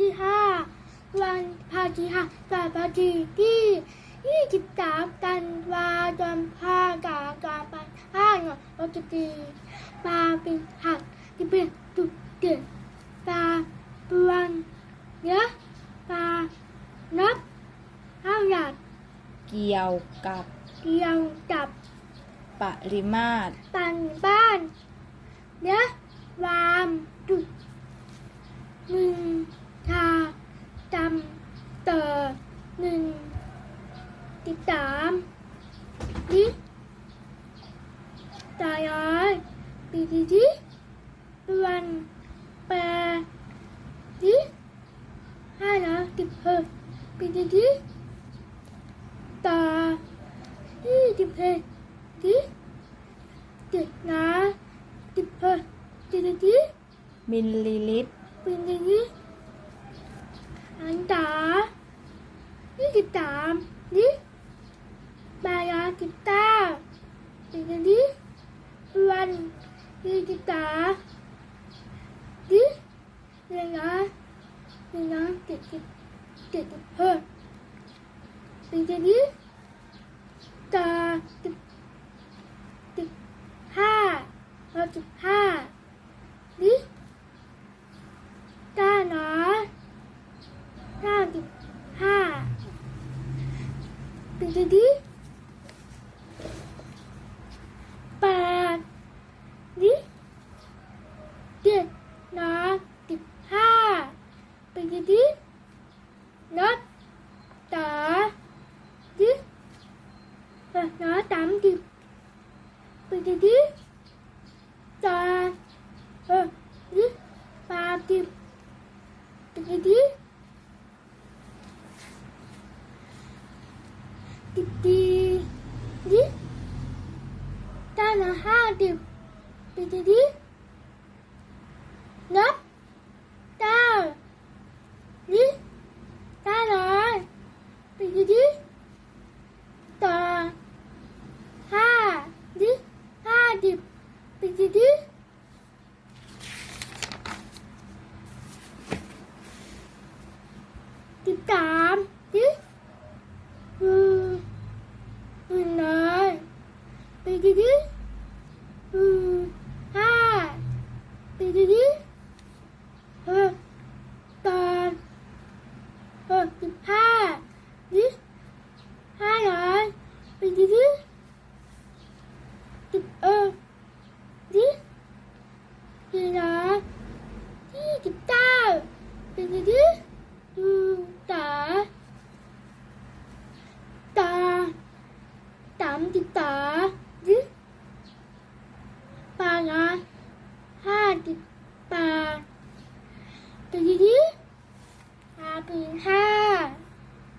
ที่ห้าวันพาที่ห้าสัปดาห์ที่ที่ยี่สิบสามกันวาจนพากาการไปห้าหน่อยรถตีปลาเป็นหักที่เป็นตุกเดือดปลาปวนเยอะปลานับห้าหยาดเกี่ยวกับเดียวกับปริมาตรปันบ้านเนื้อามดุดหนึ่งทาจำเตอ หนึ่งติดตามดิตายายปีดีดิดวนแปรดิห้านะติดเพอปีดีดิตาที่ติดเพดิติดนะติดเพอติดดิมิลลิลิตรเป็นอย่างนี้อันตานี่ติดตามนี่บายาติดตาเป็นอย่างนี้วันนี่ติดตา kita di bayar kita jadi luar kita di dengan dengan titik titik jadi kita দিদি đi, đi. Điện nó tiếp ha. Bạn đi đi? Nó tả đi. Và nó tám tiếp bạn đi? Đi tả ờ, đi. Ba tiếp bạn đi đi? di, di, tanah hadir Jadi di ngap. Tang di tanah. Jadi di tanah di hadir Jadi di tanah. Pedidi? Ha. Ta.